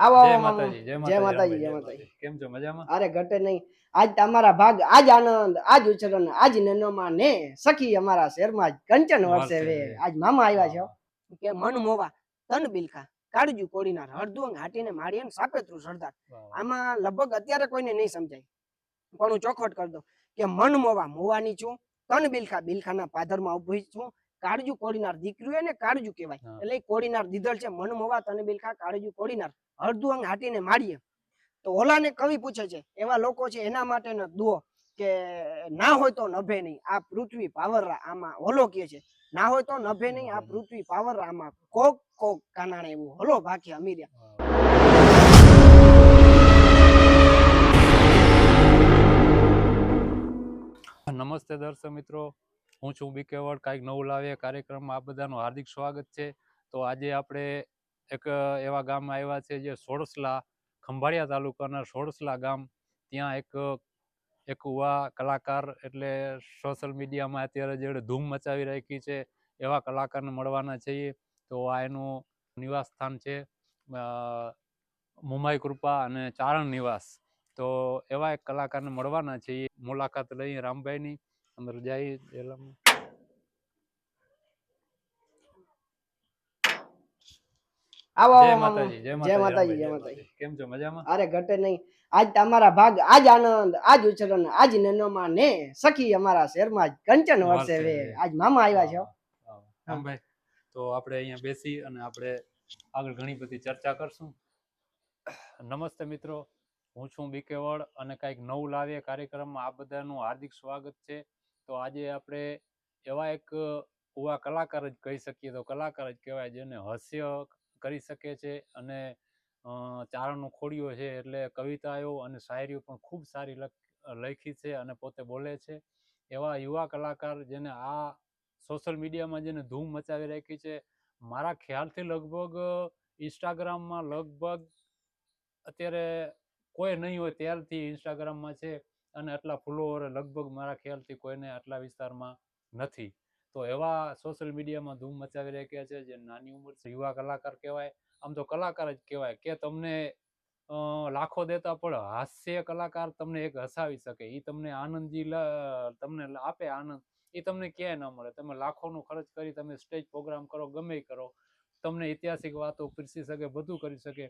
આવો જય માતાજી જય જય માતાજી માતાજી જય જય માતાજી. માતાજી. કેમ છો મજામાં? અરે ઘટે નહીં. આજ તમારા ભાગ આજ આનંદ આજ ઉછરણ આજ નનોમાં ને સખી અમારા શહેરમાં કંચન વર્ષે વે. આજ મામા આવ્યા છે કે મન મોવા તન બિલખા કાળજુ કોડીના હળદુંગ હાટીને માળીને સાપેત્રું સરદાર. આમાં લગભગ અત્યારે કોઈને નહીં સમજાય. પણ હું ચોખવટ કરી દઉં કે મન મોવા મોવાની છું તન બિલખા બિલખાના પાદરમાં ઊભી છું કાળજુ કોડીનાર દીકરીઓ એને કાળજુ કહેવાય. એટલે કોડીનાર દીધલ છે મન મોવા તન બિલખા કાળજુ કોડીનાર અડધું અંગ હાટીને મારીએ. તો ઓલાને કવિ પૂછે છે એવા લોકો છે એના માટેનો દુઓ કે ના હોય તો નભે નહીં આ પૃથ્વી પાવરરા આમાં હોલો કે છે. ના હોય તો નભે નહીં આ પૃથ્વી પાવરરા આમાં કોક કોક કાનાણે એવું હોલો ભાખી અમીર્યા. નમસ્તે દર્શક મિત્રો. હું છું બી કેવડ કાંઈક નવું લાવીએ કાર્યક્રમમાં, આ બધાનું હાર્દિક સ્વાગત છે. તો આજે આપણે એક એવા ગામમાં આવ્યા છે જે સોળસલા, ખંભાળિયા તાલુકાના સોળસલા ગામ. ત્યાં એક એક ઉવા કલાકાર એટલે સોશિયલ મીડિયામાં અત્યારે જે ધૂમ મચાવી રાખી છે. એવા કલાકારને મળવાના છીએ. તો આ એનું નિવાસ સ્થાન છે મુંબઈ કૃપા અને ચારણ નિવાસ. તો એવા એક કલાકારને મળવાના છીએ. મુલાકાત લઈ રામભાઈની. અંદર એલામાં. આવો જય માતાજી જય જય માતાજી જય જય માતાજી. કેમ છો? મજામાં? અરે ઘટે નહીં. આજ તમારા ભાગ આજ આનંદ આજ ઉછરણ આજ નનોમાં ને સખી અમારા શહેરમાં કંચન વર્ષે વે. આજ મામા આવ્યા છે. હા, ભાઈ તો આપણે અહીંયા બેસી અને આપણે આગળ ઘણી બધી ચર્ચા કરશું. નમસ્તે મિત્રો. હું છું બી કેવડ અને કંઈક નવું લાવીએ કાર્યક્રમમાં. આ બધાનું હાર્દિક સ્વાગત છે. તો આજે આપણે એવા એક ઉવા કલાકાર જ કહી શકીએ તો કલાકાર જ કહેવાય જેને હાસ્ય કરી શકે છે અને ચારણો ખોડિયો છે એટલે કવિતાઓ અને શાયરીઓ પણ ખૂબ સારી લખી છે અને પોતે બોલે છે. એવા યુવા કલાકાર જેને આ સોશિયલ મીડિયામાં જેને ધૂમ મચાવી રાખી છે, મારા ખ્યાલથી લગભગ ઇન્સ્ટાગ્રામમાં લગભગ અત્યારે કોઈ નહીં હોય ત્યારથી ઇન્સ્ટાગ્રામમાં છે. અને આટલા ફોલોવર લગભગ મારા ખ્યાલથી કોઈને આટલા વિસ્તારમાં નથી. તો એવા સોશિયલ મીડિયામાં ધૂમ મચાવી રહ્યા છે, જે નાની ઉંમર યુવા કલાકાર કહેવાય, આમ તો કલાકાર જ કહેવાય, કે તમને લાખો દેતા પણ હાસ્ય કલાકાર તમને એક હસાવી શકે. એ તમને આનંદજી તમને આપે આનંદ. એ તમને ક્યાંય ન મળે. તમે લાખોનો ખર્ચ કરી તમે સ્ટેજ પ્રોગ્રામ કરો, ગમે કરો, તમને ઐતિહાસિક વાતો પીરસી શકે, બધું કરી શકે.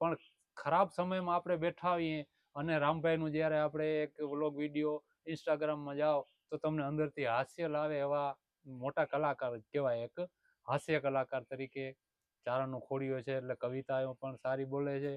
પણ ખરાબ સમયમાં આપણે બેઠા હોઈએ અને રામભાઈનું જ્યારે આપણે એક વ્લોગ વીડિયો ઇન્સ્ટાગ્રામમાં જાઓ, તો તમને અંદરથી હાસ્ય લાવે એવા મોટા કલાકાર કહેવાય એક. હાસ્ય કલાકાર તરીકે ચારણનું ખોડિયો છે એટલે કવિતાઓ પણ સારી બોલે છે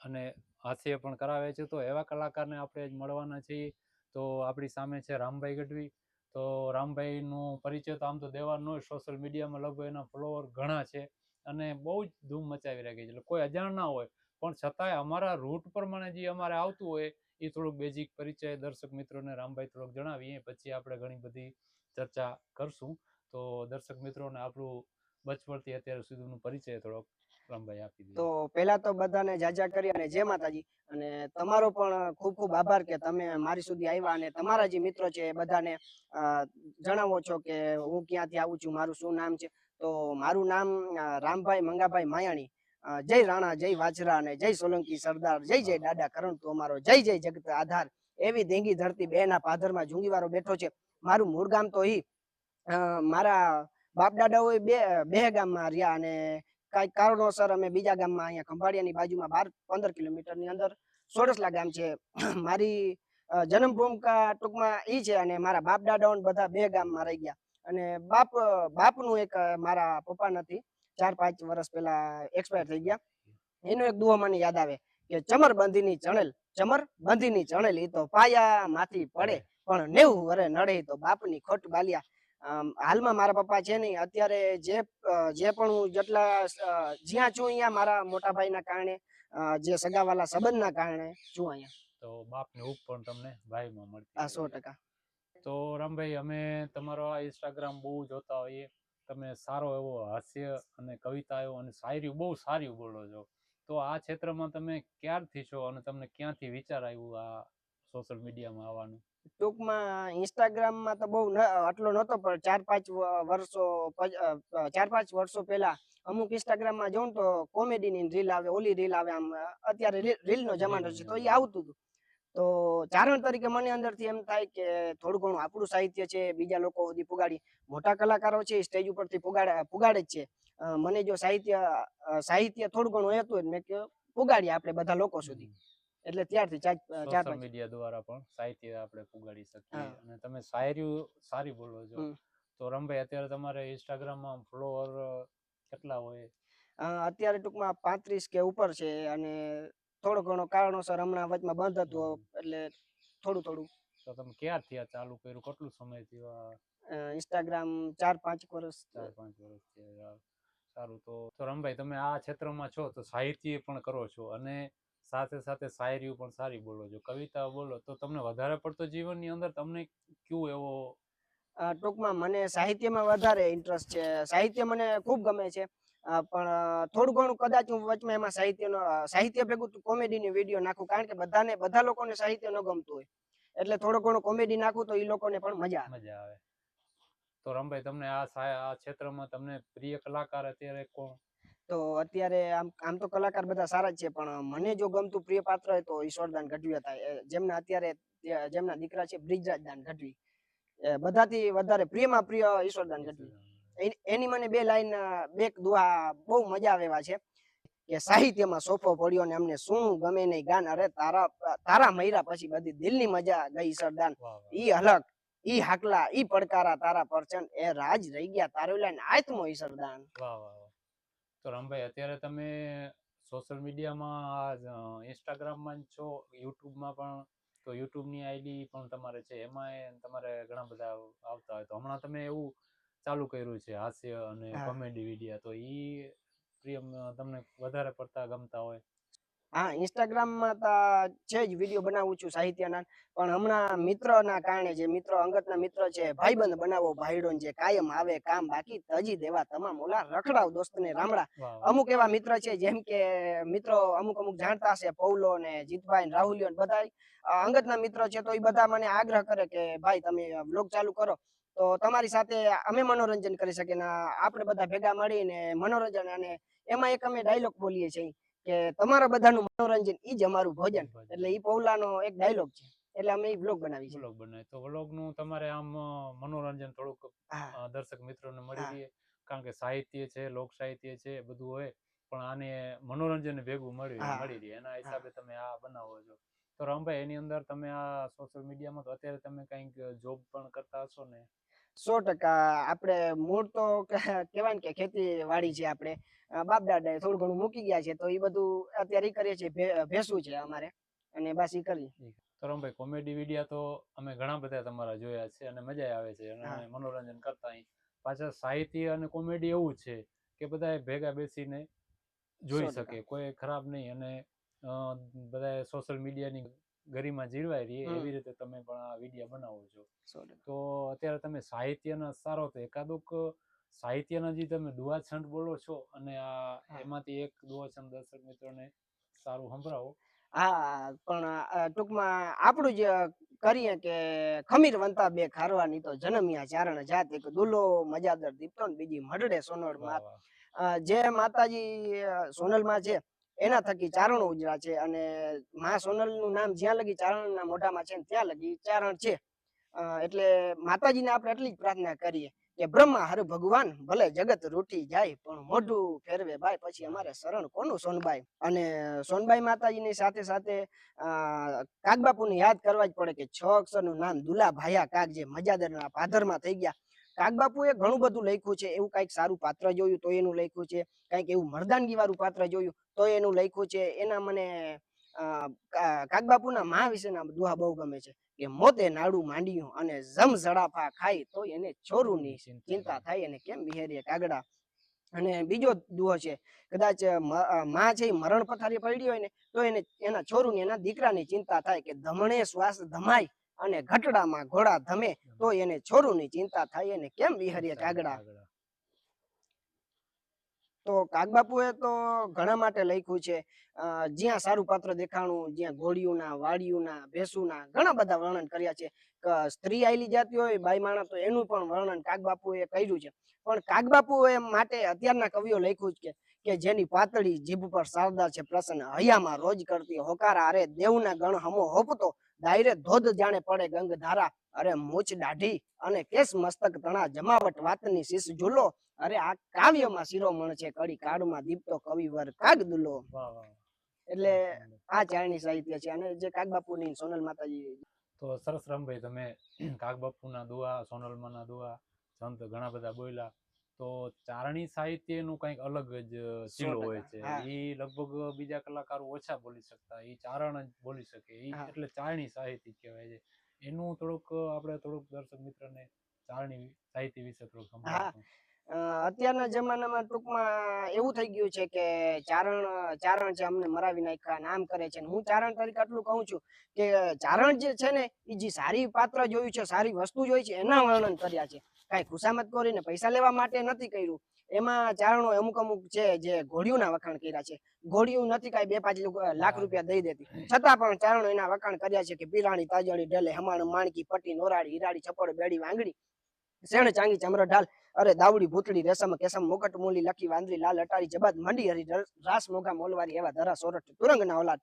અને હાસ્ય પણ કરાવે છે. તો એવા કલાકારને આપણે જ મળવાના છીએ. તો આપણી સામે છે રામભાઈ ગઢવી. તો રામભાઈનું પરિચય તો આમ તો દેવાનો સોશિયલ મીડિયામાં લગભગ એના ફોલોવર ઘણા છે અને બહુ જ ધૂમ મચાવી રાખી છે. એટલે કોઈ અજાણ ના હોય પણ છતાંય અમારા રૂટ પ્રમાણે જે અમારે આવતું હોય એ થોડુંક બેઝિક પરિચય દર્શક મિત્રોને રામભાઈ થોડોક જણાવીએ પછી આપણે ઘણી બધી ચર્ચા કરશું. તો દર્શક મિત્રોને આપણું બચપણથી અત્યાર સુધીનું પરિચય થોડોક રામભાઈ આપી દીધો. તો પહેલા તો બધાને જાજા કરી અને જય માતાજી. અને તમારો પણ ખૂબ ખૂબ આભાર કે તમે મારી સુધી આવ્યા અને તમારા જે મિત્રો છે એ બધાને જણાવો છો કે હું ક્યાંથી આવું છું મારું શું નામ છે? તો મારું નામ રામભાઈ મંગાભાઈ માયાણી. જય રાણા જય વાછરા અને જય સોલંકી સરદાર જય જય દાદા કરણ તું અમારો જય જય જગત આધાર એવી ધેંગી ધરતી બેના પાદરમાં જુંગીવારો બેઠો છે. મારું મૂળ ગામ તો ઈ મારા બાપ દાદાઓ બે બે ગામમાં રહ્યા અને કઈ કારણોસર અમે બીજા ગામમાં અહીંયા ખંભાળિયાની બાજુમાં બાર પંદર કિલોમીટરની અંદર સોરસલા ગામ છે. મારી અ, જન્મભૂમિકા ટૂંકમાં ઈ છે અને મારા બાપ દાદાઓ બધા બે ગામમાં રહી ગયા. અને બાપ બાપનું એક મારા પપ્પા નથી. ચાર પાંચ વર્ષ પહેલા એક્સપાયર થઈ ગયા. એનો એક દુહો મને યાદ આવે કે ચમર બંધીની ચણેલ ચમર બંધીની ચણેલ ઈ તો પાયા માંથી પડે પણ નેવું વરે નડે તો બાપની ખોટ બાલિયા. હાલમાં મારા પપ્પા છે નહીં અત્યારે જે જે પણ હું જેટલા જ્યાં છું અહીંયા મારા મોટા ભાઈના કારણે અ, જે સગાવાલા સંબંધના કારણે છું અહીંયા. તો બાપની ઉપ પણ તમને ભાઈમાં મળતી સો ટકા. તો રામભાઈ અમે તમારો આ ઇન્સ્ટાગ્રામ બહુ જોતા હોઈએ. તમે સારો એવો હાસ્ય અને કવિતાઓ અને શાયરી બહુ સારી બોલો છો. તો આ ક્ષેત્રમાં તમે ક્યારથી છો અને તમને ક્યાંથી વિચાર આવ્યું આ સોશિયલ મીડિયામાં આવવાનું? ટૂંકમાં ઇન્સ્ટાગ્રામમાં તો બહુ આટલો નહોતો, પણ ચાર પાંચ વર્ષો ચાર પાંચ વર્ષો પહેલા અમુક ઇન્સ્ટાગ્રામમાં જોઉં તો કોમેડીની રીલ આવે, ઓલી રીલ આવે આમ, અત્યારે રીલનો જમાનો છે, તો એ આવતું હતું. તો ચારણ તરીકે મને અંદરથી એમ થાય કે થોડું ઘણું આપણું સાહિત્ય છે બીજા લોકો સુધી પુગાડી. મોટા કલાકારો છે સ્ટેજ ઉપરથી પુગાડે પુગાડે જ છે. મને જો સાહિત્ય સાહિત્ય થોડું ઘણું હતું મેં કે પુગાડીએ આપણે બધા લોકો સુધી. એટલે ત્યારથી ચાર મીડિયા દ્વારા પણ સાહિત્ય આપણે પુગાડી શકીએ. અને તમે શાયરી સારી બોલો છો. તો રમભાઈ અત્યારે તમારે ઇન્સ્ટાગ્રામમાં ફ્લોર કેટલા હોય? અત્યારે ટૂંકમાં પાંત્રીસ કે ઉપર છે અને થોડો ઘણો કારણોસર હમણાં વચમાં બંધ હતું એટલે થોડું થોડું. તો તમે ક્યારથી આ ચાલુ કર્યું? કેટલું સમય થયો ઇન્સ્ટાગ્રામ ચાર પાંચ વર્ષ ચાર પાંચ વર્ષ સારું તો. તો રમભાઈ તમે આ ક્ષેત્રમાં છો તો સાહિત્ય પણ કરો છો અને સાથે સાથે શાયરીઓ પણ સારી બોલો છો. કવિતા બોલો તો તમને વધારે પડતો જીવનની અંદર તમને કયું એવો ટૂંકમાં મને સાહિત્યમાં વધારે ઇન્ટરેસ્ટ છે. સાહિત્ય મને ખૂબ ગમે છે. પણ થોડું ઘણું કદાચ હું વચમાં એમાં સાહિત્યનો સાહિત્ય ભેગું કોમેડીની વીડિયો નાખું કારણ કે બધાને બધા લોકોને સાહિત્ય ન ગમતું હોય. એટલે થોડો ઘણો કોમેડી નાખું તો એ લોકોને પણ મજા મજા આવે. તો રમભાઈ તમને આ આ ક્ષેત્રમાં તમને પ્રિય કલાકાર અત્યારે કોણ? તો અત્યારે આમ આમ તો કલાકાર બધા સારા જ છે પણ મને જો ગમતું પ્રિય પાત્ર હોય તો ઈશ્વરદાન ગઢવી હતા જેમના અત્યારે જેમના દીકરા છે બ્રિજરાજદાન ગઢવી. બધાથી વધારે પ્રિયમાં પ્રિય ઈશ્વરદાન ગઢવી. એની- મને બે લાઈન બે દુહા બહુ મજા આવે એવા છે કે સાહિત્યમાં સોફો પડ્યો ને અમને શું ગમે નહીં ગાન. અરે તારા તારા મૈરા પછી બધી દિલની મજા ગઈ સરદાન ઈ હલક ઈ હાકલા ઈ પડકારા તારા પરચન એ રાજ રહી ગયા તારું લાઈન આત્મો ઈ સરદાન વાહ વાહ વાહ. તો રામભાઈ અત્યારે તમે સોશિયલ મીડિયામાં ઇન્સ્ટાગ્રામમાં છો યુટ્યુબમાં પણ તો યુટ્યુબની આઈડી પણ તમારે છે એમાં તમારે ઘણા બધા આવતા હોય. તો હમણાં તમે એવું ચાલુ કર્યું છે હાસ્ય અને કોમેડી વીડિયો. તો ઈ પ્રિય તમને વધારે પડતા ગમતા હોય? હા ઇન્સ્ટાગ્રામમાં તો છે જ વીડિયો બનાવું છું સાહિત્યના પણ હમણાં મિત્રના કારણે જે મિત્રો અંગતના મિત્ર છે ભાઈબંધ બનાવો ભાઈડો જે કાયમ આવે કામ બાકી તજી દેવા તમામ ઓલા રખડાવ દોસ્તને રામડા. વાહ વાહ. અમુક એવા મિત્ર છે જેમ કે મિત્રો અમુક અમુક જાણતા હશે પૌલો ને જીતભાઈ ને રાહુલિયો અંગત બધા અંગતના મિત્રો છે તો એ બધા મને આગ્રહ કરે કે ભાઈ તમે બ્લોગ ચાલુ કરો. તો તમારી સાથે અમે મનોરંજન કરી શકીએ આપણે બધા ભેગા મળીને મનોરંજન અને એમાં એક અમે ડાયલોગ બોલીએ છીએ કે તમારા બધાનું મનોરંજન ઈ જ અમારું ભોજન. એટલે ઈ પૌલાનો એક ડાયલોગ છે. એટલે અમે ઈ બ્લોગ બનાવી છે વ્લોગ બનાવે તો વ્લોગનું તમારે આમ મનોરંજન થોડુંક દર્શક મિત્રોને મળી. રહે. કારણ કે સાહિત્ય છે લોક સાહિત્ય છે બધું હોય. પણ આને મનોરંજન ભેગું મળી. મળી રહે. એના હિસાબે તમે આ બનાવો છો. તો રામભાઈ એની અંદર તમે આ સોશિયલ મીડિયામાં તો અત્યારે તમે કંઈક જોબ પણ કરતા હશો ને? સો ટકા આપણે મૂળ તો કહેવાય ને કે ખેતીવાડી છે આપણે. બાપ દાદા થોડું ઘણું મૂકી ગયા છે તો એ બધું અત્યારે કરીએ છીએ. ભેસવું છે અમારે અને બસ એ કરીએ. તો કોમેડી વિડિયા તો અમે ઘણા બધા તમારા જોયા છે અને મજા આવે છે અને મનોરંજન કરતા પાછા સાહિત્ય અને કોમેડી એવું છે કે બધા ભેગા બેસીને જોઈ શકે. કોઈ ખરાબ નહીં અને અ, બધાએ સોશિયલ મીડિયાની ગરિમા જીરવાઈ રહીએ એવી રીતે તમે પણ આ વિડીયા બનાવો છો. તો અત્યારે તમે સાહિત્યના સારો તો એકાદુક સાહિત્યના જે તમે દુઆ છંદ બોલો છો અને આ એમાંથી એક દુઆ છંદ દર્શક મિત્રોને સારું સંભળાવો. હા પણ ટૂંકમાં આપણું જ કરીએ કે ખમીર વંતા બે ખારવાની તો જનમિયા ચારણ જાત. એક દુલો મજાદર દીપતો ને બીજી મઢડે સોનળ અ, જે માતાજી સોનલ સોનલમાં છે એના થકી ચારણો ઉજરા છે અને મા સોનલનું નામ જ્યાં લગી ચારણના મોઢામાં છે ત્યાં લગી ચારણ છે. એટલે એટલે માતાજીને આપણે એટલી જ પ્રાર્થના કરીએ કે બ્રહ્મા હર ભગવાન ભલે જગત રૂટી જાય પણ મોઢું ફેરવે ભાઈ પછી અમારે શરણ કોનું સોનબાઈ? અને સોનબાઈ માતાજીની સાથે સાથે કાગબાપુને યાદ કરવા જ પડે કે છ અક્ષરનું નામ દુલા ભાયા કાગ જે મજાદરના પાધરમાં થઈ ગયા. કાગબાપુએ ઘણું બધું લખ્યું છે, એવું કંઈક સારું પાત્ર જોયું તો એનું લખ્યું છે, કંઈક એવું મરદાનગી વાળું પાત્ર જોયું. તો એનું લખ્યું છે એના મને કાગબાપુના મા વિશેના દુહા બહુ ગમે છે કે મોતે નાડું માંડ્યું અને જમ ઝડાફા ખાય તો એને ચોરુની ચિંતા થાય. અને કેમ બિહેરીએ કાગડા? અને બીજો દુહો છે કદાચમાં છે મરણ પથારી પડી હોય ને તો એને એના છોરુની એના દીકરાની ચિંતા થાય કે ધમણે શ્વાસ ધમાય અને ઘટડામાં ઘોડા ધમે તો એને છોરુની ચિંતા થાય અને કેમ વિહરીએ કાગડા. તો કાગબાપુએ તો ઘણા માટે લખ્યું છે જ્યાં સારું પાત્ર દેખાણું, જ્યાં ઘોડીઓના, વાડીઓના, ભેંસુના ઘણા બધા વર્ણન કર્યા છે. સ્ત્રી આયલી જાતી બાઈ માણસ એનું પણ વર્ણન કાગબાપુએ કર્યું છે. પણ કાગબાપુએ માટે અત્યારના કવિઓ લખ્યું છે કે જેની પાતળી જીભ પર શારદા છે પ્રસન્ન. હૈયામાં રોજ કરતી હોકારા અરે દેવના ગણ હમો હોપતો. દાયરે ધોધ જાણે પડે ગંગ ધારા અરે મૂછ દાઢી અને કેસ મસ્તક તણા જમાવટ વાતની શીશ ઝૂલો. અરે આ કાવ્યમાં શિરોમણ છે કડી કાળમાં દીપતો કવિવર કાગ દુલો. એટલે આ ચારણી સાહિત્ય છે અને જે કાગબાપુની સોનલ માતાજી તો સરસ રામભાઈ તમે કાગબાપુના દુઆ સોનલમાના દુઆ સંત ઘણા બધા બોલ્યા. તો ચારણી સાહિત્યનું કંઈક અલગ જ ચીલો હોય છે. એ લગભગ બીજા કલાકારો ઓછા બોલી શકતા એ ચારણ જ બોલી શકે. એ એટલે ચારણી સાહિત્ય કહેવાય છે. એનું થોડુંક આપણે થોડુંક દર્શક મિત્રને ચારણી સાહિત્ય વિશે થોડુંક સમજાવશું અ, અત્યારના જમાનામાં ટૂંકમાં એવું થઈ ગયું છે કે ચારણ ચારણ છે અમને મરાવી નાખ્યા નામ કરે છે હું ચારણ તરીકે આટલું કહું છું કે ચારણ જે છે ને એ જે સારી પાત્ર જોયું છે સારી વસ્તુ જોઈ છે એના વર્ણન કર્યા છે. કાંઈ ખુશામત કરીને પૈસા લેવા માટે નથી કર્યું. એમાં ચારણો અમુક અમુક છે જે ઘોડિયુંના વખાણ કર્યા છે. ઘોડિયું નથી કાંઈ બે પાંચ લાખ રૂપિયા દઈ દેતી. છતાં પણ ચારણો એના વખાણ કર્યા છે કે પીરાણી તાજણી ઢેલે હમાણ માણકી પટ્ટી નોરાડી હિરાડી ચપડ બેડી વાંગડી શેણ ચાંગી ચમરો ઢાલ અરે દાવડી ભૂતળી રેશમ કેસમ મુકટ મૂલી લખી વાંદરી લાલ અટારી જબાદ મંડી હરી રાસ મોગા મોલવારી એવા ધરા સોરઠ તુરંગ ના ઓલાદ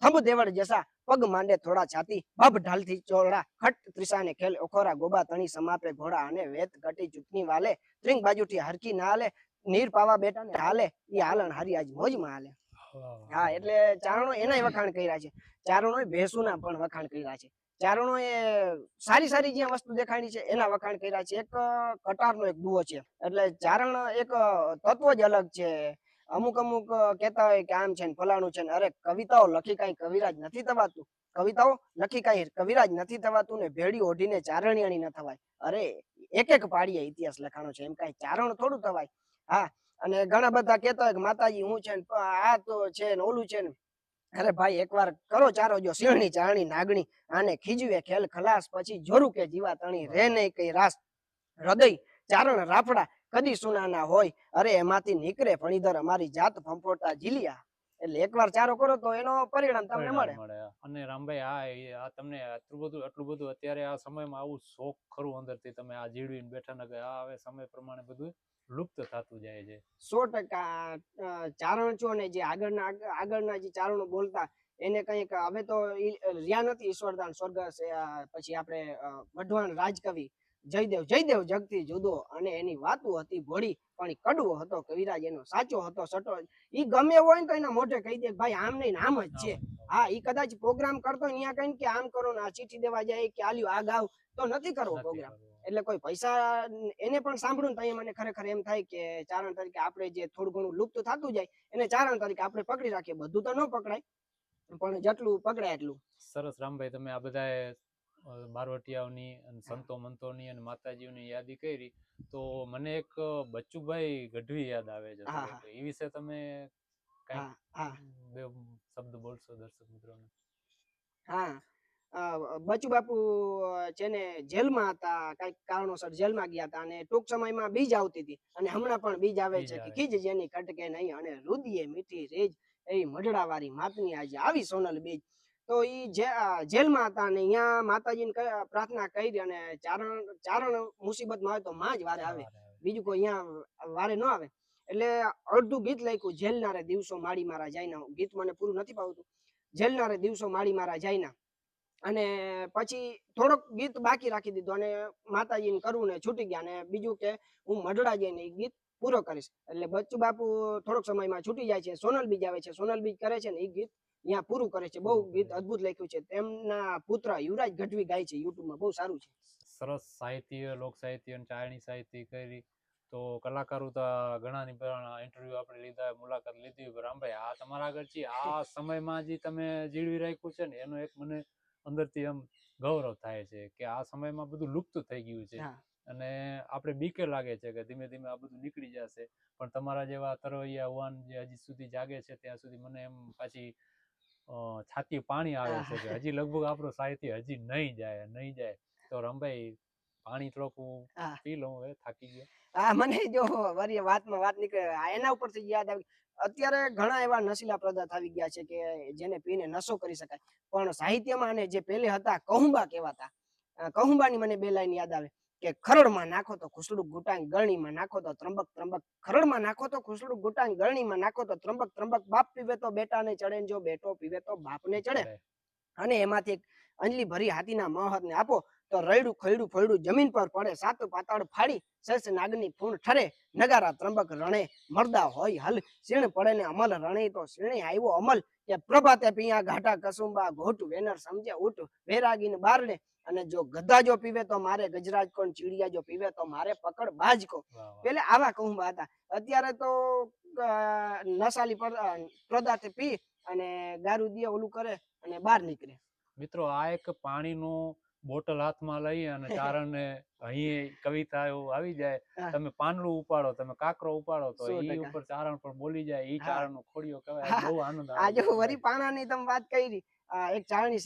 થંભ દેવળ જેસા પગ માંડે થોડા છાતી બબ ઢાલથી ચોળા ખટ ત્રિસાને ખેલ ઓખોરા ગોબા તણી સમાપે ઘોડા અને વેત ઘટી ચૂંટણી વાલે ત્રિંગ બાજુથી હરકી ના હાલે નીર પાવા બેટા ને હાલે ઈ હાલણ હારી આજ મોજમાં હાલે. હા. એટલે ચારણો એના વખાણ કર્યા છે. ચારણો ભેંસુના પણ વખાણ કર્યા છે. ચારણો એ સારી સારી જે વસ્તુ દેખાણી છે, એના વખાણ કર્યા છે. એક કટારનો એક દુઓ છે. એટલે ચારણ એક તત્વ જ અલગ છે. અમુક અમુક કહેતા હોય કે આમ છે ફલાણું છે અરે કવિતાઓ લખી કઈ કવિરાજ નથી થવાતું. કવિતાઓ લખી કઈ કવિરાજ નથી થવાતું ને ભેડી ઓઢીને ચારણિયાણી ન થવાય. અરે એક એક પાડીએ ઇતિહાસ લખાણો છે, એમ કઈ ચારણ થોડું થવાય. હા, અને ઘણા બધા કહેતા હોય કે માતાજી હું છે ને, આ તો છે ને, ઓલું છે ને અરે ભાઈ એકવાર કરો ચારો જો સિંહણી ચારણી નાગણી આને ખીજવે ખેલ ખલાસ પછી જોરું કે જીવા તણી રે નહીં કઈ રાસ. હૃદય ચારણ રાફડા કદી સુનાના હોય. અરે એમાંથી નીકળે ફણીધર અમારી જાત ફંફોડતા જીલિયા એટલે એકવાર ચારો કરો તો એનો પરિણામ તમને મળે. અને રામભાઈ આ આ તમને આટલું બધું આટલું બધું અત્યારે આ સમયમાં આવું શોખ ખરું અંદરથી તમે આ જીડવીને બેઠા ને આ હવે સમય પ્રમાણે બધું લુપ્ત થતું જાય છે. સો ટકા અ, ચારણ છો ને જે આગળના આગળના જે ચારણો બોલતા એને કંઈક હવે તો રહ્યા નથી ઈશ્વરદાન સ્વર્ગ પછી આપણે વઢવાણ રાજકવિ જયદેવ જયદેવ જગતી જુદો અને એની વાતો હતી ભોળી પણ કડવો હતો કવિરાજ એનો સાચો હતો સટો ઈ ગમે હોય ને તો એના મોઢે કહી દે ભાઈ આમ નહીં આમ જ છે. હા ઈ કદાચ પ્રોગ્રામ કરતો અહીંયા કઈ કે આમ કરો ને આ ચીઠી દેવા જાય કે આલ્યું આ ગાવ તો નથી કરવો પ્રોગ્રામ. એટલે કોઈ પૈસા એને પણ સાંભળું ને તો મને ખરેખર એમ થાય કે ચારણ તરીકે આપણે જે થોડું ઘણું લુપ્ત થતું જાય એને ચારણ તરીકે આપણે પકડી રાખીએ. બધું તો ન પકડાય પણ જેટલું પકડાય એટલું. સરસ રામભાઈ તમે આ બધાએ બારવટિયાઓની અને સંતો મંતોની અને માતાજીઓની યાદી કરી તો મને એક બચ્ચુભાઈ ગઢવી યાદ આવે છે એ વિશે તમે બે શબ્દ બોલશો દર્શક મિત્રોને? હા. બચુ બાપુ અ, છે ને જેલમાં હતા કંઈક કારણોસર જેલમાં ગયા હતા અને ટૂંક સમયમાં બીજ આવતી હતી. અને હમણાં પણ બીજ આવે છે કે ખીજ જેની કટકે નહીં અને રુદીએ મીઠી રેજ એવી મઢડાવાળી માતની આજે આવી સોનલ બીજ. તો ઈ જેલમાં હતા અને અહીંયા માતાજીને પ્રાર્થના કરી અને ચારણ ચારણ મુસીબતમાં આવે તો માં જ વારે આવે. બીજું કોઈ અહીંયા વારે ન આવે. એટલે અડધું ગીત લખ્યું જેલનારે દિવસો માળી મારા જાયના. ગીત મને પૂરું નથી પાવતું જેલનારે દિવસો માડી મારા જાયના. અને પછી થોડોક ગીત બાકી રાખી દીધું અને માતાજીને કરવું ને છૂટી ગયા અને બીજું કે હું મઢડા જઈને એ ગીત પૂરો કરીશ. એટલે બચ્ચુ બાપુ થોડોક સમયમાં છૂટી જાય છે સોનલ બીજ આવે છે સોનલ બીજ કરે છે ને એ ગીત અહીંયા પૂરું કરે છે. બહુ ગીત અદભુત લખ્યું છે. તેમના પુત્ર યુવરાજ ગઢવી ગાય છે યુટ્યુબમાં બહુ સારું છે. સરસ સાહિત્ય લોક સાહિત્ય અને ચારણી સાહિત્ય કરી. તો કલાકારો તો ઘણાની ઇન્ટરવ્યુ આપણે લીધા મુલાકાત લીધી. રામભાઈ આ તમારા આગળ છે? આ સમયમાં જે તમે જીળવી રાખ્યું છે ને એનો એક મને અંદરથી એમ ગૌરવ થાય છે કે આ સમયમાં બધું લુપ્ત થઈ ગયું છે. અને આપણે બીકે લાગે છે કે ધીમે ધીમે આ બધું નીકળી જશે. પણ તમારા જેવા તરવૈયા યુવાન જે હજી સુધી જાગે છે ત્યાં સુધી મને એમ પાછી છાતી પાણી આવે છે કે હજી લગભગ આપણું સાહિત્ય હજી નહીં જાય નહીં જાય. તો રમભાઈ પાણી થોડુંક પી લઉં હવે થાકી ગયો. હા મને જો વરી વાતમાં વાત નીકળે એના ઉપરથી યાદ આવી અત્યારે ઘણા એવા નશીલા પદાર્થ આવી ગયા છે કે જેને પીને નશો કરી શકાય. પણ સાહિત્યમાં અને જે પહેલે હતા કહુંબા કહેવાતા કહુંબાની મને બે લાઈન યાદ આવે કે ખરડમાં નાખો તો ખુસડું ગુટાંગ ગળણીમાં નાખો તો ત્રંબક ત્રંબક ખરડમાં નાખો તો ખુસડું ગુટાંગ ગળણીમાં નાખો તો ત્રંબક ત્રંબક બાપ પીવે તો બેટાને ચડે જો બેટો પીવે તો બાપને ચડે. અને એમાંથી એક અંજલી ભરી હાથીના મહતને આપો તો રૈડું ખૈડું ફળડું જમીન પર પડે સાતું પાતાળ ફાડી સસ નાગની ફૂણ ઠરે નગારા ત્રંબક રણે મરદા હોય હલ શીણ પડે ને અમલ રણે તો શીણે આવ્યો અમલ કે પ્રભાતે પિયા ઘાટા કસુંબા ઘોટ વેનર સમજે ઉઠ વેરાગીને બારણે અને જો ગધા જો પીવે તો મારે ગજરાજ કોણ ચીડિયા જો પીવે તો મારે પકડ બાજકો. પેલે આવા કહુંબા હતા. અત્યારે તો નસાલી નશાલી પર- અ, પી અને ગારું દે ઓલું કરે અને બહાર નીકળે. મિત્રો આ એક પાણીનું બોટલ હાથમાં લઈ અને ચારણને અહીં કવિતા એવું આવી જાય. તમે પાંદડું ઉપાડો તમે કાકરો ઉપાડો તો એ ઉપર ચારણ પણ બોલી જાય. એ ચારણ નો ખોડિયો કહેવાય. બહુ આનંદ આવે. આજે. વરી પાણાની તમે વાત કરી. એક ચારણી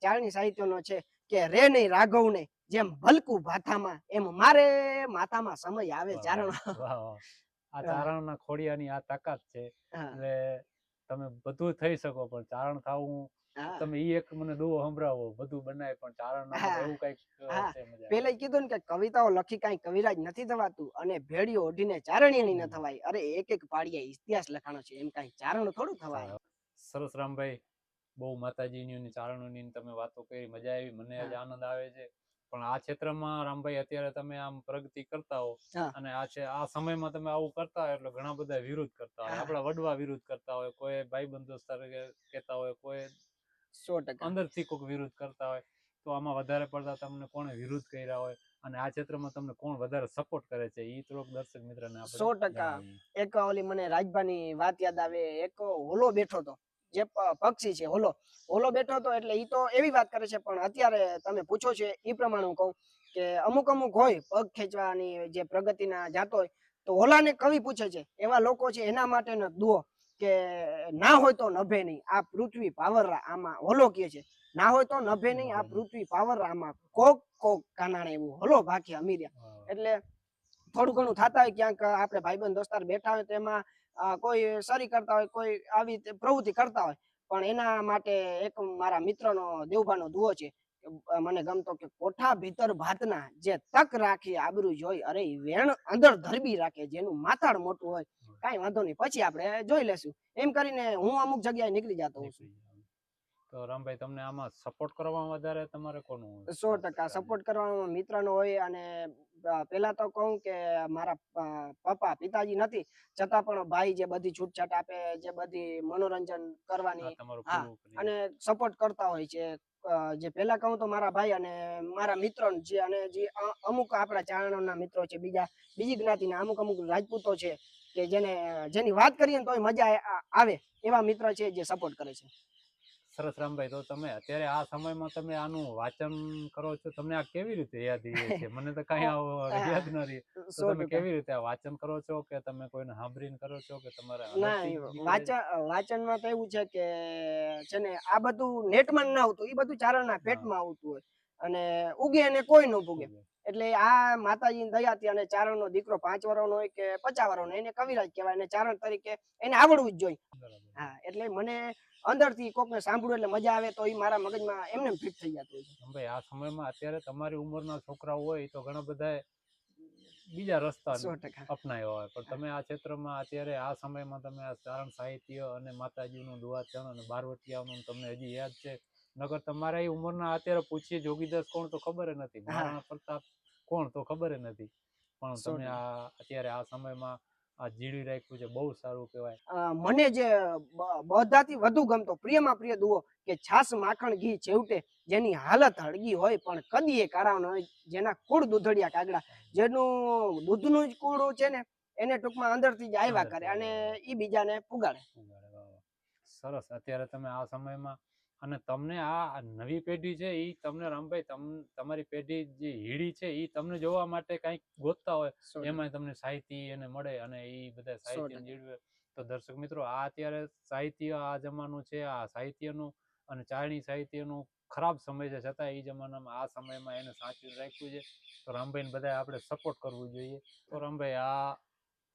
ચારણી સાહિત્યનો છે કે રે નહીં રાઘવ ને જેમ ભલકું ભાથામાં એમ મારે માથામાં સમય આવે ચારણ. આ હા. ચારણના ખોડિયાની આ તાકાત છે. એટલે તમે બધું થઈ શકો પણ ચારણ થાવું. તમે ઈ એક મને દુઓ સંભળાવો બધું બનાય પણ ચારણ. એવું કંઈક. પેલે કીધું ને કે કવિતાઓ લખી કઈ કવિરાજ નથી થવાતું અને ભેડીઓ ઓઢીને ચારણીની ન થવાય. અરે એક એક પાડીએ ઇતિહાસ લખાણો છે એમ કઈ ચારણ થોડું થવાય? સરસ રામભાઈ. બહુ માતાજીની અને ચારણોની તમે વાતો કરી મજા આવી. મને આજ આનંદ આવે છે. પણ આ ક્ષેત્રમાં રામભાઈ અત્યારે તમે આમ પ્રગતિ કરતા હો અને આ છે આ સમયમાં તમે આવું કરતા હોય એટલે ઘણા બધા વિરોધ કરતા હોય. આપણા વડવા વિરોધ કરતા હોય. કોઈ ભાઈ બંધો કે કહેતા હોય કોઈ સો ટકા. અંદરથી કોઈક વિરોધ કરતા હોય તો આમાં વધારે પડતા તમને કોણે વિરોધ કર્યા હોય અને આ ક્ષેત્રમાં તમને કોણ વધારે સપોર્ટ કરે છે ઈ થોડોક દર્શક મિત્રને સો ટકા. એક ઓલી મને રાજભાની વાત યાદ આવે એક હોલો બેઠો હતો જે પક્ષી છે હોલો. હોલો બેઠો હતો એટલે ઈ તો એવી વાત કરે છે પણ અત્યારે તમે પૂછો છે એ પ્રમાણે હું કહું કે અમુક અમુક હોય પગ ખેંચવાની જે પ્રગતિના જાતો હોય તો હોલાને કવિ પૂછે છે એવા લોકો છે એના માટેનો દુઓ. કે ના હોય તો નભે નહીં. આ પૃથ્વી પાવરરા આમાં હોલો કે છે. ના હોય તો નભે નહીં. આ પૃથ્વી પાવરરા આમાં કોક કોક કાનાણે એવું હોલો ભાખી અમીર્યા. એટલે થોડું ઘણું થતા હોય ક્યાંક આપણે ભાઈબંધ દોસ્તાર બેઠા હોય તો એમાં કોઈ સરી કરતા હોય કોઈ આવી પ્રવૃત્તિ કરતા હોય. પણ એના માટે એક મારા મિત્રનો દેવભાનો દુઓ છે મને ગમતો કે કોઠા ભીતર ભાતના જે તક રાખી આબરૂ જોઈ અરે વેણ અંદર ધરબી રાખે જેનું માથાડ મોટું હોય કાંઈ વાંધો નહીં. પછી આપણે જોઈ લેશું. એમ કરીને હું અમુક જગ્યાએ નીકળી જતો હોઉં છું. તો રામભાઈ તમને આમાં સપોર્ટ કરવામાં વધારે તમારે કોનું સો ટકા. સપોર્ટ કરવાનો મિત્રનો હોય અને પેલા તો કહું કે મારા પપ્પા પિતાજી નથી. છતાં પણ ભાઈ જે બધી છૂટછાટ આપે જે બધી મનોરંજન કરવાની. અને સપોર્ટ કરતા હોય છે. જે પેલા કહું તો મારા ભાઈ અને મારા મિત્રો જે અને જે અમુક આપણા ચારણોના મિત્રો છે બીજા બીજી જ્ઞાતિના અમુક અમુક રાજપૂતો છે કે જેને જેની વાત કરીએ ને તોય મજા આવે એવા મિત્ર છે જે સપોર્ટ કરે છે. સરસ રામભાઈ તો તમે અત્યારે આ સમયમાં તમે આનું વાંચન કરો છો તમને આ કેવી રીતે યાદ છે? મને તો કઈ યાદ ન રહી. તો તમે કેવી રીતે આ વાંચન કરો છો કે તમે કોઈને સાંભળીને કરો છો કે તમારે ના વાંચન વાંચનમાં તો એવું છે કે છે ને આ બધું નેટમાં ના આવતું એ બધું ચારણના પેટમાં આવતું હોય. અને ઉગે અને કોઈ ન ભૂગે. એટલે આ માતાજીની દયાથી અને ચારણનો દીકરો પાંચ વર્ષનો હોય કે પચાસ વર્ષનો એને કવિરાજ કહેવાય અને ચારણ તરીકે એને આવડવું જ જોઈએ. હા એટલે મને અંદરથી કોકને સાંભળ્યું એટલે મજા આવે તો એ મારા મગજમાં એમને ફિટ થઈ જતું હોય આ સમયમાં અત્યારે તમારી ઉંમરના છોકરાઓ હોય તો ઘણા બધા બીજા રસ્તા અપનાવ્યા હોય. પણ તમે આ ક્ષેત્રમાં અત્યારે આ સમયમાં તમે આ ચારણ સાહિત્ય અને માતાજીનું દુવાચન અને બારવટિયાનું તમને હજી યાદ છે. નગર તમારા ઉંમરના અત્યારે પૂછીએ જોગીદાસ કોણ તો ખબર નથી. મહારાણા પ્રતાપ કોણ તો ખબર નથી. પણ તમે આ અત્યારે આ સમયમાં આ જીડી રાખ્યું છે બહુ સારું કહેવાય. મને જે બધાથી વધુ ગમતો પ્રિયમાં પ્રિય દુઓ કે છાસ માખણ ઘી છેવટે જેની હાલત હળગી હોય પણ કદી કાળા ન હોય જેના કુળ દૂધડિયા કાગડા જેનું દૂધનું જ કુળ છે ને એને ટૂંકમાં અંદરથી જ આવ્યા કરે અને એ બીજાને પુગાડે. સરસ. અત્યારે તમે આ સમયમાં અને તમને આ નવી પેઢી છે એ તમને રામભાઈ તમ તમારી પેઢી જે હીડી છે એ તમને જોવા માટે કંઈક ગોતતા હોય એમાં તમને સાહિત્ય એને મળે અને એ બધા સાહિત્ય જીડવે. તો દર્શક મિત્રો આ અત્યારે સાહિત્ય આ જમાનું છે આ સાહિત્યનું અને ચારણી સાહિત્યનું ખરાબ સમય છે. છતાં એ જમાનામાં આ સમયમાં એને સાચવી રાખ્યું છે. તો રામભાઈને બધા આપણે સપોર્ટ કરવું જોઈએ. તો રામભાઈ આ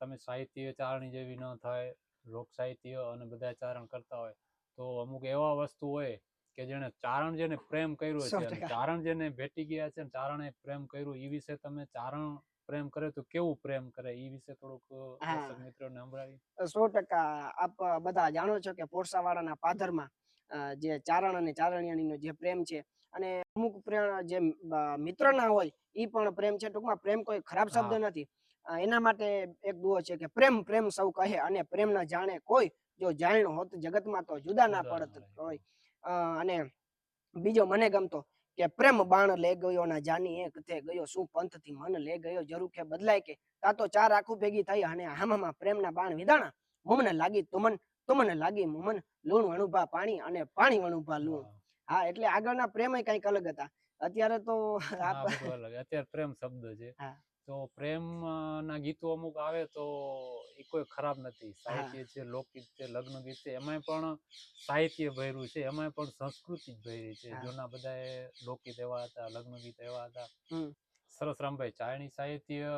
તમે સાહિત્ય ચારણી જેવી ન થાય લોક સાહિત્ય અને બધા ચારણ કરતા હોય તો અમુક એવા વસ્તુ હોય કે જેને ચારણ જેને પ્રેમ કર્યો છે ચારણ જેને ભેટી ગયા છે ને ચારણે પ્રેમ કર્યું એ વિશે તમે ચારણ પ્રેમ કરે તો કેવું પ્રેમ કરે? એ વિશે થોડુંક. દર્શક મિત્રોને સંભળાવી. સો ટકા. આપ બધા જાણો છો કે પોરસાવાળાના પાદરમાં અ, જે ચારણ અને ચારણિયાણીનો જે પ્રેમ છે અને અમુક પ્રેમ જે મિત્ર મિત્રના હોય એ પણ પ્રેમ છે. ટૂંકમાં પ્રેમ કોઈ ખરાબ શબ્દ નથી. એના માટે એક દુઓ છે કે પ્રેમ પ્રેમ સૌ કહે અને પ્રેમ ન જાણે કોઈ જો જાણ હોત જગતમાં તો જુદા ના પડત હોય. અને બીજો મને ગમતો કે પ્રેમ બાણ લે ગયો ના જાની એક તે ગયો શું પંથથી મન લે ગયો જરૂર કે બદલાય કે? તા તો ચાર આખું ભેગી થઈ અને હામામાં પ્રેમના બાણ વિદાણા મુમને લાગી તુમન તુમને લાગી મુમન લૂણ વણુભા પાણી અને પાણી વણુભા લૂણ. હા. એટલે આગળના પ્રેમ કંઈક અલગ હતા. અત્યારે તો અત્યારે પ્રેમ શબ્દ છે. તો પ્રેમ ના ગીતો અમુક આવે તો એ કોઈ ખરાબ નથી. સાહિત્ય છે લોકગીત છે લગ્ન ગીત છે એમાંય પણ સાહિત્ય ભર્યું છે એમાંય પણ સંસ્કૃતિ જ ભરી છે. જૂના બધા લોકગીત એવા હતા લગ્ન ગીત એવા હતા. સરસ રામભાઈ ચારણી સાહિત્ય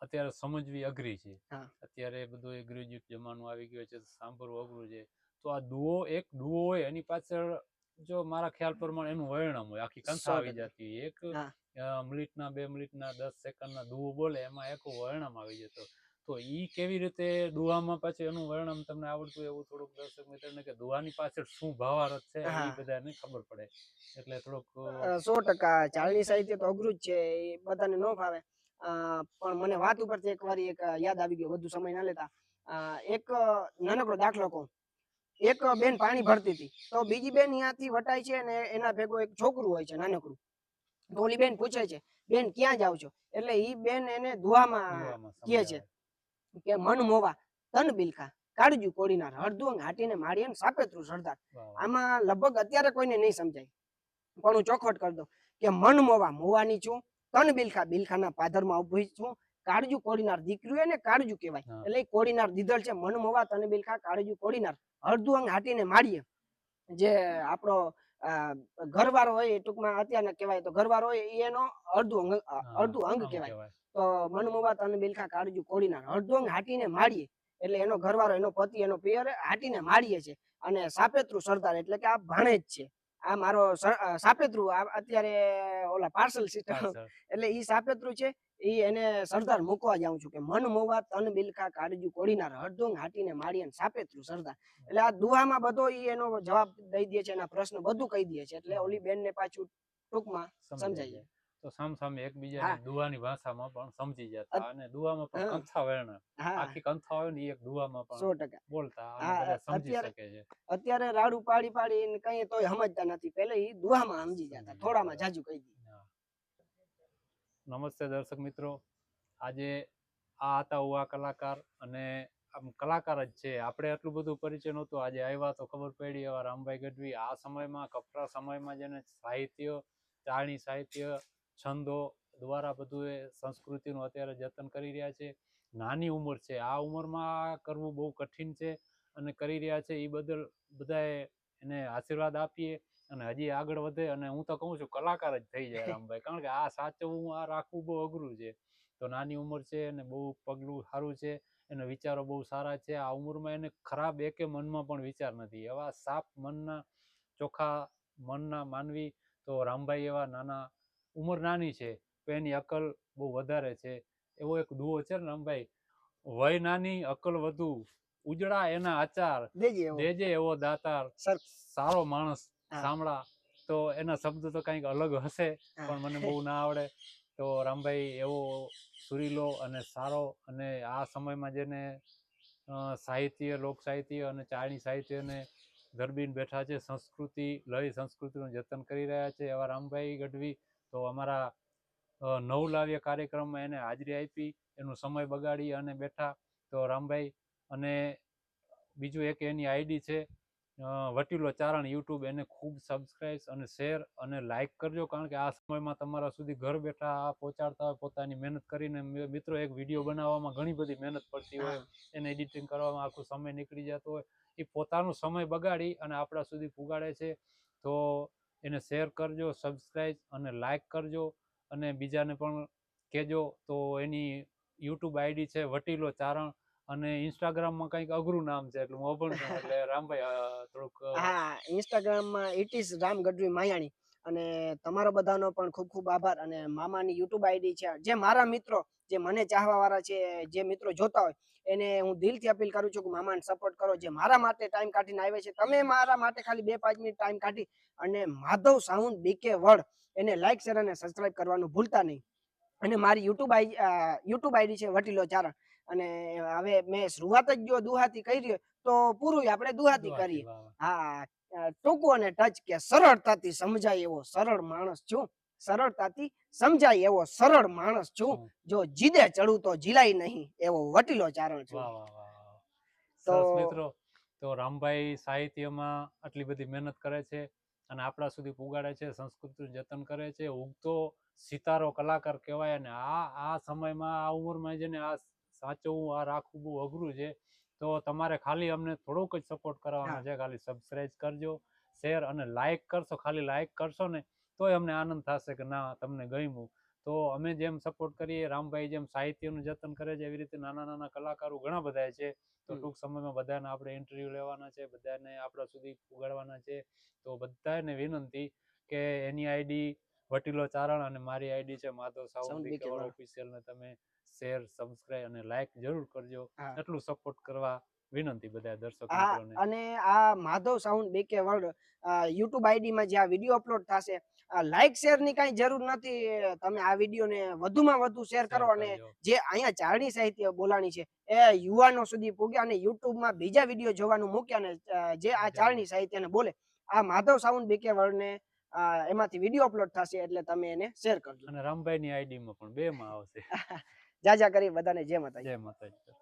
અત્યારે સમજવી અઘરી છે. અત્યારે બધું એ ગ્રેજ્યુએટ જમાનું આવી ગયો છે સાંભળવું અઘરું છે. તો આ દુઓ એક દુઓ હોય એની પાછળ જો મારા ખ્યાલ પ્રમાણે એનું વર્ણમ હોય આખી કંથા આવી જતી એક મિનિટના બે મિનિટના દસ સેકન્ડના દુઓ બોલે એમાં એક વર્ણમ આવી જતો. તો ઈ કેવી રીતે દુવામાં પાછું એનું વર્ણન તમને આવડતું એવું થોડુંક દર્શક મિત્રને કે દુવાની પાછળ શું ભાવાર્થ છે એ બધાને ખબર પડે. એટલે થોડુંક સો ટકા. ચાલની સાહિત્ય તો અઘરું જ છે એ બધાને ન ફાવે. પણ મને વાત ઉપરથી એક વાર એક યાદ આવી ગયો વધુ સમય ના લેતા. એક નાનકડો દાખલો કહું. એક બેન પાણી ભરતી હતી. તો બીજી બેન ત્યાંથી વટાય છે અને એના ભેગો એક છોકરું હોય છે નાનકડું. તો ઓલી બેન પૂછે છે બેન ક્યાં જાવ છો? એટલે ઈ બેન એને દુહામાં કહે છે. કે મન મોવા તન બિલખા કાળજુ કોડીનાર હળદુંગ હાટીને માડીએ ને સાપેત્રું સરદાર. આમાં લગભગ અત્યારે કોઈને નહીં સમજાય. પણ હું ચોખવટ કરી દઉં કે મન મોવા મોવાની છું તન બિલખા બિલખાના પાદરમાં ઊભી છું કાળજુ કોડીનાર દીકરી એને કાળજુ કહેવાય. એટલે કોડીનાર દીધલ છે મન મોવા તને બિલખા કાળજુ કોડીનાર અડધું અંગ હાટીને મારીએ. જે આપણો ઘરવાળો હોય ટૂંકમાં અત્યારના કહેવાય તો ઘરવાળો હોય એનો અડધું અંગ અડધું અંગ કહેવાય. તો મન મોવા તને બિલખા કાળજુ કોડીનાર અડધું અંગ હાટીને મારીએ. એટલે એનો ઘરવાળો એનો પતિ એનો પિયર હાટીને મારીએ છે અને સાપેત્રુ સરદાર એટલે કે આ ભાણેજ છે. આ મારો સાપેત્રુ અત્યારે ઓલા પાર્સલ સિસ્ટમ એટલે ઈ સાપેત્રુ છે. ઈ એને સરદાર મૂકવા જાઉં છું કે મન મોવા તન બિલકા કાળજુ કોડીનાર હળદુંગ હાટીને માડીએ ને સાપેત્રુ સરદાર. એટલે આ દુહામાં બધો ઈ એનો જવાબ દઈ દે છે એના પ્રશ્ન બધું કહી દે છે. એટલે ઓલી બેન ને પાછું ટૂંકમાં સમજાય જાય. તો સામ સામે હા. દુવાની ભાષામાં પણ સમજી જતા અને દુવામાં પણ કંથા વર્ણ આખી કંથા હોય ને એક દુવામાં પણ બોલતા સમજી અત્યારે- શકે છે. અત્યારે રાડુ પાડી પાડી કઈ તોય સમજતા નથી. પેલે ઈ દુવામાં સમજી જતા થોડામાં જાજુ કહી દી. હા. નમસ્તે દર્શક મિત્રો. આજે આ હતા ઉવા કલાકાર અને આમ કલાકાર જ છે. આપણે આટલું બધું પરિચય નહોતું. આજે આવ્યા તો ખબર પડી એવા રામભાઈ ગઢવી. આ સમયમાં, કપરા સમયમાં જેને સાહિત્ય, ચારણી સાહિત્ય, છંદો દ્વારા બધું એ સંસ્કૃતિનું અત્યારે જતન કરી રહ્યા છે. નાની ઉંમર છે. આ ઉંમરમાં કરવું બહુ કઠિન છે અને કરી રહ્યા છે. એ બદલ બધાએ એને આશીર્વાદ આપીએ. અને હજી આગળ વધે અને હું તો કહું છું કલાકાર જ થઈ જાય રામભાઈ. કારણ કે આ સાચવવું આ રાખવું બહુ અઘરું છે. તો નાની ઉંમર છે અને બહુ પગલું સારું છે એના વિચારો બહુ સારા છે. આ ઉંમરમાં એને ખરાબ એકે મનમાં પણ વિચાર નથી. એવા સાપ મનના ચોખ્ખા મનના માનવી તો રામભાઈ એવા નાના ઉંમર નાની છે. તો એની અકલ બહુ વધારે છે. એવો એક દુઓ છે ને રામભાઈ વય નાની અકલ વધુ. ઉજળા એના આચાર. દેજે એવો. એવો દાતાર. સારો માણસ. સાંભળા. તો એના શબ્દ તો કંઈક અલગ હશે પણ મને બહુ ના આવડે. તો રામભાઈ એવો સુરીલો અને સારો અને આ સમયમાં જેને સાહિત્ય લોક સાહિત્ય અને ચારણી સાહિત્યને ધરબીન બેઠા છે સંસ્કૃતિ લય સંસ્કૃતિનું જતન કરી રહ્યા છે એવા રામભાઈ ગઢવી તો અમારા નવ નવલાવ્ય કાર્યક્રમમાં એને હાજરી આપી એનો સમય બગાડી અને બેઠા. તો રામભાઈ અને બીજું એક એની આઈડી છે વટીલો ચારણ યુટ્યુબ એને ખૂબ સબસ્ક્રાઇબ અને શેર અને લાઇક કરજો, કારણ કે આ સમયમાં તમારા સુધી ઘર બેઠા આ પહોંચાડતા હોય, પોતાની મહેનત કરીને મિત્રો એક વીડિયો બનાવવામાં ઘણી બધી મહેનત પડતી હોય, એને એડિટિંગ કરવામાં આખો સમય નીકળી જતો હોય, એ પોતાનો સમય બગાડી અને આપણા સુધી પુગાડે છે. તો એને શેર કરજો સબસ્ક્રાઈબ અને લાઇક કરજો અને બીજાને પણ કહેજો. તો એની યુટ્યુબ આઈડી છે વટીલો ચારણ અને ઇન્સ્ટાગ્રામમાં કંઈક અઘરું નામ છે એટલે હું અભણ એટલે રામભાઈ થોડુંક હા ઇન્સ્ટાગ્રામમાં ઇટ ઇઝ રામ ગઢવી માયાણી. અને તમારો બધાનો પણ ખૂબ ખૂબ આભાર. અને મામાની યુટ્યુબ આઈડી છે, જે મારા મિત્રો, જે મને ચાહવા વાળા છે, જે મિત્રો જોતા હોય, એને હું દિલથી અપીલ કરું છું કે મામાને સપોર્ટ કરો. જે મારા માટે ટાઈમ કાઢીને આવે છે, તમે મારા માટે ખાલી બે પાંચ મિનિટ ટાઈમ કાઢી અને માધવ સાઉન્ડ બીકે વડ, એને લાઈક શેર અને સબસ્ક્રાઇબ કરવાનું ભૂલતા નહીં. અને મારી યુટ્યુબ આઈ યુટ્યુબ આઈડી છે વટીલો ચારણ. અને હવે મેં શરૂઆત જ જો દુહાતી કરી તો પૂરું આપણે દુહાતી કરીએ. હા ટૂંકું અને ટચ કે સરળતાથી સમજાય એવો સરળ માણસ છું. સરળતાથી સમજાય એવો સરળ માણસ છું. જો જીદે ચડું તો જીલાય નહીં એવો વટીલો ચારણ છું. તો- મિત્રો. તો રામભાઈ સાહિત્યમાં આટલી બધી મહેનત કરે છે અને આપણા સુધી પુગાડે છે સંસ્કૃતિનું જતન કરે છે. ઉગતો સિતારો કલાકાર કહેવાય અને આ આ સમયમાં આ ઉંમરમાં જેને આ સાચવવું આ રાખવું બહુ અઘરું છે. તો તમારે ખાલી અમને થોડોક જ સપોર્ટ કરવાનો છે. ખાલી સબસ્ક્રાઈબ કરજો શેર અને લાઇક કરશો. ખાલી લાઇક કરશો ને તોય અમને આનંદ થશે કે ના તમને ગમ્યું. તો અમે જેમ સપોર્ટ કરીએ રામભાઈ જેમ સાહિત્યનું જતન કરે છે એવી રીતે નાના નાના કલાકારો ઘણા બધા છે. તો. ટૂંક સમયમાં બધાને આપણે ઇન્ટરવ્યુ લેવાના છે બધાને આપણા સુધી ઉગાડવાના છે. તો બધાને વિનંતી કે એની આઈડી વટીલો ચારણ અને મારી આઈડી છે માધવ સાઉન્ડ ઓફિશિયલ ને તમે શેર સબસ્ક્રાઇબ અને લાઈક જરૂર કરજો. એટલું સપોર્ટ કરવા વિનંતી બધા દર્શક મિત્રોને. અને આ Madhav sound BK world YouTube ID માં જે આ વીડિયો અપલોડ થશે લાઈક શેરની કઈ જરૂર નથી. તમે આ વીડિયો ને વધુમાં વધુ શેર કરો અને જે અહીંયા ચારણી સાહિત્ય બોલાણી છે એ યુવાનો સુધી પહોંચ્યા અને યુટ્યુબમાં બીજા વીડિયો જોવાનું મૂક્યા અને જે આ ચારણી સાહિત્ય ને બોલે આ માધવ સાઉન્ડ બીકે વર્લ્ડ ને એમાંથી વીડિયો અપલોડ થશે એટલે તમે એને શેર કરજો. અને રામભાઈની આઈડીમાં પણ બે માં આવશે. જાજા કરી બધાને જય માતાજી. જય માતાજી.